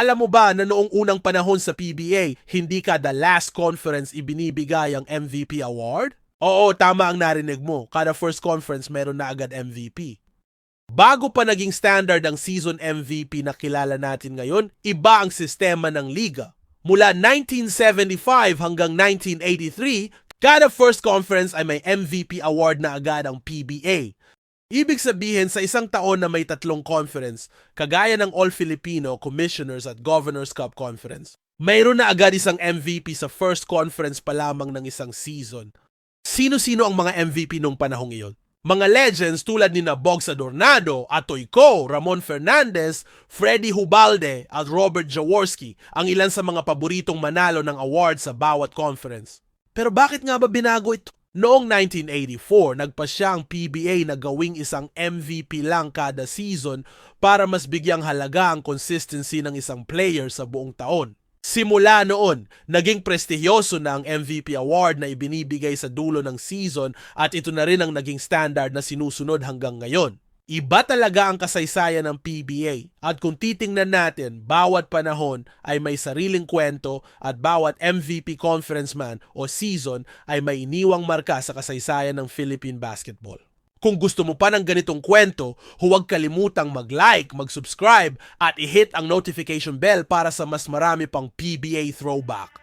Alam mo ba na noong unang panahon sa PBA, hindi ka the last conference ibinibigay ang MVP award? Oo, tama ang narinig mo. Kada first conference meron na agad MVP. Bago pa naging standard ang season MVP na kilala natin ngayon, iba ang sistema ng liga. Mula 1975 hanggang 1983, kada first conference ay may MVP award na agad ang PBA. Ibig sabihin sa isang taon na may tatlong conference, kagaya ng All-Filipino, Commissioners at Governors Cup Conference, mayroon na agad isang MVP sa first conference pa lamang ng isang season. Sino-sino ang mga MVP nung panahong iyon? Mga legends tulad ni na Bogs Adornado, Atoy Co, Ramon Fernandez, Freddy Hubalde at Robert Jaworski ang ilan sa mga paboritong manalo ng award sa bawat conference. Pero bakit nga ba binago ito? Noong 1984, nagpa siya ang PBA na gawing isang MVP lang kada season para mas bigyang halaga ang consistency ng isang player sa buong taon. Simula noon, naging prestihyoso na ang MVP award na ibinibigay sa dulo ng season at ito na rin ang naging standard na sinusunod hanggang ngayon. Iba talaga ang kasaysayan ng PBA at kung titingnan natin, bawat panahon ay may sariling kwento at bawat MVP conference man o season ay may iniwang marka sa kasaysayan ng Philippine basketball. Kung gusto mo pa ng ganitong kwento, huwag kalimutang mag-like, mag-subscribe at i-hit ang notification bell para sa mas marami pang PBA throwback.